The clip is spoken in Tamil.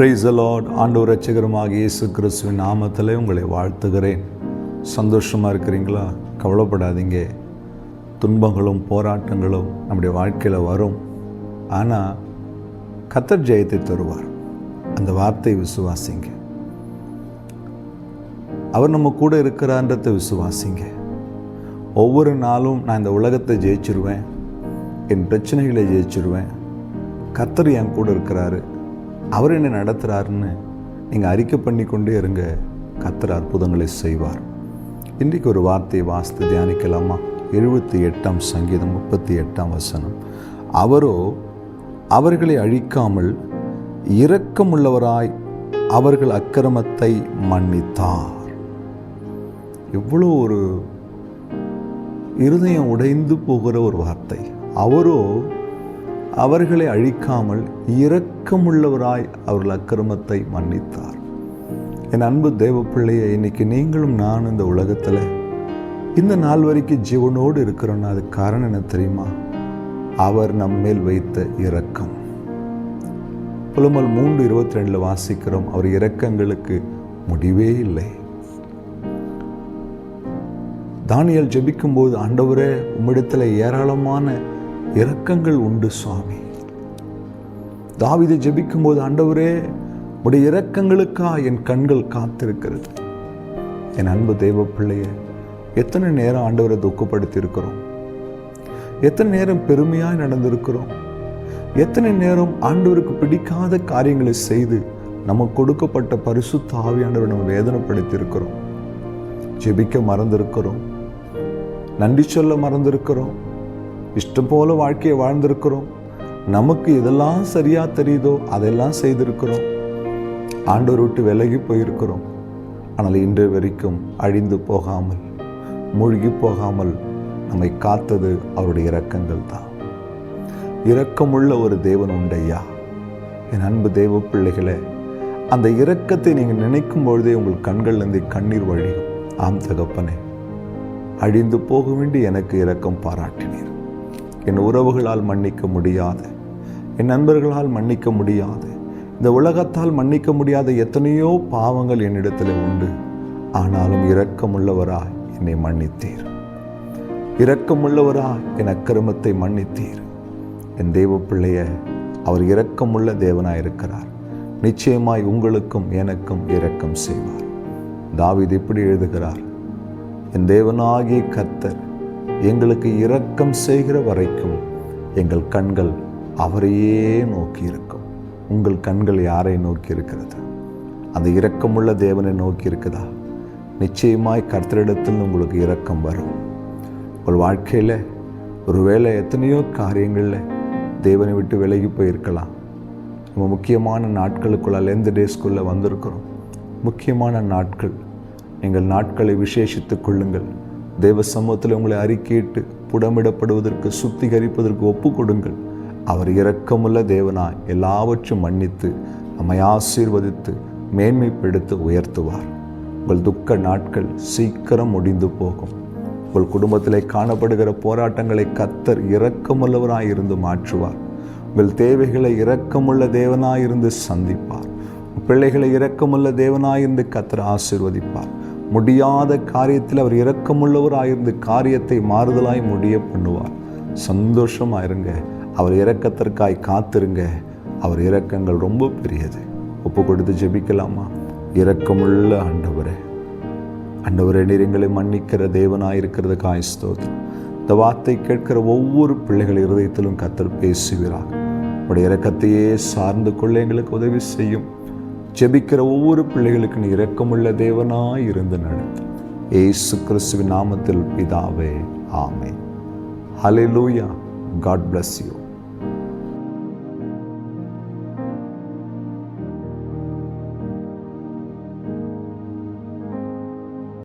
பிரைஸ் அலாட் ஆண்டவர் ரட்சகரமாக இயேசு கிறிஸ்துவின் நாமத்திலே உங்களை வாழ்த்துகிறேன். சந்தோஷமாக இருக்கிறீங்களா? கவலைப்படாதீங்க. துன்பங்களும் போராட்டங்களும் நம்முடைய வாழ்க்கையில் வரும். ஆனால் கத்தர் ஜெயத்தை தருவார். அந்த வார்த்தை விசுவாசிங்க. அவர் நம்ம கூட இருக்கிறான்றதை விசுவாசிங்க. ஒவ்வொரு நாளும் நான் இந்த உலகத்தை ஜெயிச்சிருவேன். என் பிரச்சனைகளை ஜெயிச்சிருவேன். கத்தர் என் கூட இருக்கிறாரு. அவர் என்ன நடத்துகிறாருன்னு நீங்கள் அறிக்கை பண்ணி கொண்டே இருங்க. கத்தர் அற்புதங்களை செய்வார். இன்றைக்கு ஒரு வார்த்தையை வாசித்து தியானிக்கலாமா? எழுபத்தி எட்டாம் சங்கீதம் முப்பத்தி எட்டாம் வசனம். அவரோ அவர்களை அழிக்காமல் இரக்கமுள்ளவராய் அவர்கள் அக்கிரமத்தை மன்னித்தார். எவ்வளோ ஒரு இருதயம் உடைந்து போகிற ஒரு வார்த்தை. அவரோ அவர்களை அழிக்காமல் இரக்கமுள்ளவராய் அவர்கள் அக்கிரமத்தை மன்னித்தார். என் அன்பு தேவ பிள்ளையை இன்னைக்கு நீங்களும் நான் இந்த உலகத்தில் இந்த நாள் வரைக்கும் ஜீவனோடு இருக்கிறோன்னா அது காரணம் என்ன தெரியுமா? அவர் நம்மேல் வைத்த இரக்கம். புலமல் மூன்று இருபத்தி ரெண்டில் வாசிக்கிறோம் அவர் இரக்கங்களுக்கு முடிவே இல்லை. தானியல் ஜெபிக்கும்போது ஆண்டவரே உம்மிடத்தில் ஏராளமான இரக்கங்கள் உண்டு சுவாமி. தாவிதை ஜெபிக்கும்போது ஆண்டவரே உடைய இரக்கங்களுக்கா என் கண்கள் காத்திருக்கிறது. என் அன்பு தெய்வ பிள்ளைய எத்தனை நேரம் ஆண்டவரை துக்கப்படுத்தி இருக்கிறோம் எத்தனை நேரம் பெருமையாய் நடந்திருக்கிறோம். எத்தனை நேரம் ஆண்டவருக்கு பிடிக்காத காரியங்களை செய்து நமக்கு கொடுக்கப்பட்ட பரிசுத்த ஆவியாண்டவரை நம்ம வேதனைப்படுத்தி இருக்கிறோம் ஜெபிக்க மறந்திருக்கிறோம். நன்றி சொல்ல மறந்திருக்கிறோம். இஷ்டம் போல வாழ்க்கையை வாழ்ந்திருக்கிறோம். நமக்கு இதெல்லாம் சரியா தெரியுதோ அதெல்லாம் செய்திருக்கிறோம். ஆண்டவர் விட்டு விலகி போயிருக்கிறோம். ஆனால் இன்று வரைக்கும் அழிந்து போகாமல் மூழ்கி போகாமல் நம்மை காத்தது அவருடைய இரக்கங்கள் தான். இரக்கமுள்ள ஒரு தேவன் உண்டையா என் அன்பு தெய்வ பிள்ளைகளே அந்த இரக்கத்தை நீங்கள் நினைக்கும் பொழுதே உங்கள் கண்கள்லேருந்து கண்ணீர் வழியும். ஆம் தகப்பனே அழிந்து போக வேண்டி எனக்கு இரக்கம் பாராட்டினீர். என் உறவுகளால் மன்னிக்க முடியாது. என் நண்பர்களால் மன்னிக்க முடியாது. இந்த உலகத்தால் மன்னிக்க முடியாத எத்தனையோ பாவங்கள் என்னிடத்தில் உண்டு. ஆனாலும் இரக்கமுள்ளவராய் என்னை மன்னித்தீர். இரக்கமுள்ளவராய் என் அக்கிரமத்தை மன்னித்தீர். என் தெய்வ பிள்ளைய அவர் இரக்கமுள்ள தேவனாய் இருக்கிறார் நிச்சயமாய் உங்களுக்கும் எனக்கும் இரக்கம் செய்வார். தாவித் இப்படி எழுதுகிறார். என் தேவனாகிய கத்தர் எங்களுக்கு இரக்கம் செய்கிற வரைக்கும் எங்கள் கண்கள் அவரையே நோக்கி இருக்கும் உங்கள் கண்கள் யாரை நோக்கி இருக்கிறது அந்த இரக்கமுள்ள தேவனை நோக்கி இருக்குதா நிச்சயமாய் கர்த்தரிடத்தில் உங்களுக்கு இரக்கம் வரும். உங்கள் வாழ்க்கையில் ஒருவேளை எத்தனையோ காரியங்களில் தேவனை விட்டு விலகி போயிருக்கலாம். நம்ம முக்கியமான நாட்களுக்குள்ள எந்த டேஸ்க்குள்ளே வந்திருக்கிறோம். முக்கியமான நாட்கள். நீங்கள் நாட்களை விசேஷித்துக் கொள்ளுங்கள். தேவ சமூகத்தில் உங்களை அறிக்கையிட்டு புடமிடப்படுவதற்கு சுத்திகரிப்பதற்கு ஒப்பு கொடுங்கள் அவர் இரக்கமுள்ள தேவனாய் எல்லாவற்றும் மன்னித்து நம்மை ஆசீர்வதித்து மேன்மைப்படுத்தி உயர்த்துவார். உங்கள் துக்க நாட்கள் சீக்கிரம் முடிந்து போகும். உங்கள் குடும்பத்திலே காணப்படுகிற போராட்டங்களை கத்தர் இரக்கமுள்ளவராய் இருந்து மாற்றுவார். உங்கள் தேவைகளை இரக்கமுள்ள தேவனாயிருந்து சந்திப்பார். பிள்ளைகளை இரக்கமுள்ள தேவனாயிருந்து கத்தர் ஆசீர்வதிப்பார். முடியாத காரியத்தில் அவர் இரக்கமுள்ளவராயிருந்து காரியத்தை மாறுதலாய் முடிய பண்ணுவார். சந்தோஷமாக இருங்க அவர் இரக்கத்திற்காய் காத்திருங்க. அவர் இரக்கங்கள் ரொம்ப பெரியது. ஒப்பு கொடுத்து ஜெபிக்கலாமா? இரக்கமுள்ள ஆண்டவரே ஆண்டவரே நீர் எங்களை மன்னிக்கிற தேவனாயிருக்கிறது காய்ஸ்தோத்திரம் இந்த வார்த்தை கேட்கிற ஒவ்வொரு பிள்ளைகள் இருதயத்திலும் கத்தர் பேசுகிறார். உடைய இரக்கத்தையே சார்ந்து கொள்ள எங்களுக்கு உதவி செய்யும். ஜெபிக்கிற ஒவ்வொரு பிள்ளைகளுக்கு நீ இரக்கமுள்ள தேவனாய் இருந்து நடத்து. ஏசு கிறிஸ்துவின் நாமத்தில் பிதாவே ஆமே ஹலே லூயா காட் பிளஸ் யூ